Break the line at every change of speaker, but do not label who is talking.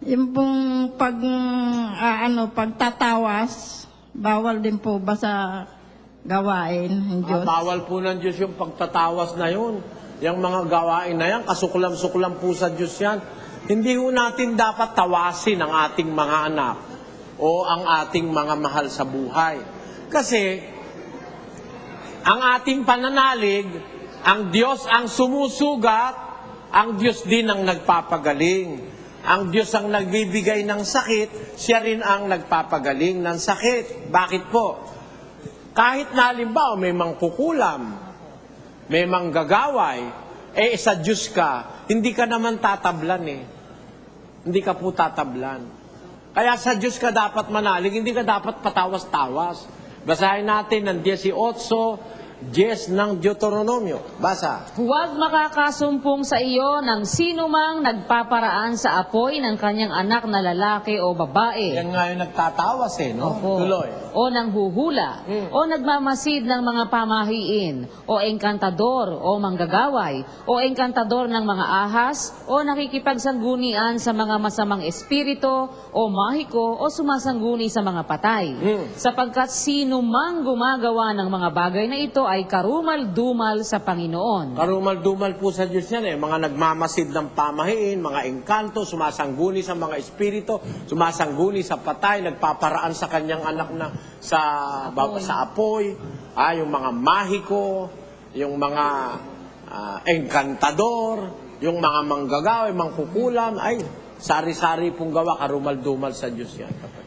Yung pong pag, ah, ano, pagtatawas, bawal din po ba sa gawain ng
Ah,
Diyos?
bawal po ng Diyos yung pagtatawas na yun. Yung mga gawain na yan, kasuklam-suklam po sa Diyos yan. Hindi ho natin dapat tawasin ang ating mga anak o ang ating mga mahal sa buhay. Kasi, ang ating pananalig, ang Diyos ang sumusugat, ang Diyos din ang nagpapagaling. Ang Diyos ang nagbibigay ng sakit, siya rin ang nagpapagaling ng sakit. Bakit po? Kahit na halimbawa may mangkukulam, may manggagaway, eh sa Diyos ka, hindi ka naman tatablan eh. Hindi ka po tatablan. Kaya sa Diyos ka dapat manalig, hindi ka dapat patawas-tawas. Basahin natin ng 18, 10 ng Deuteronomio. Basa.
Huwag makakasumpong sa iyo ng sinumang nagpaparaan sa apoy ng kanyang anak na lalaki o babae.
Yan nga yung nagtatawas eh, no?
Opo.
Tuloy.
O nang huhula,
Hmm.
o nagmamasid ng mga pamahiin, o engkantador, o manggagaway, o engkantador ng mga ahas, o nakikipagsanggunian sa mga masamang espiritu, o mahiko, o sumasangguni sa mga patay.
Hmm.
Sapagkat sino mang gumagawa ng mga bagay na ito ay karumal-dumal sa Panginoon.
Karumal-dumal po sa Diyos yan eh. Mga nagmamasid ng pamahiin, mga engkanto, sumasangguni sa mga espiritu, sumasangguni sa patay, nagpaparaan sa kanyang anak na sa
Apoy.
sa apoy, ah, yung mga mahiko, yung mga ah, engkantador, yung mga manggagawa, yung mangkukulam, ay sari-sari pong gawa, karumal-dumal sa Diyos yan.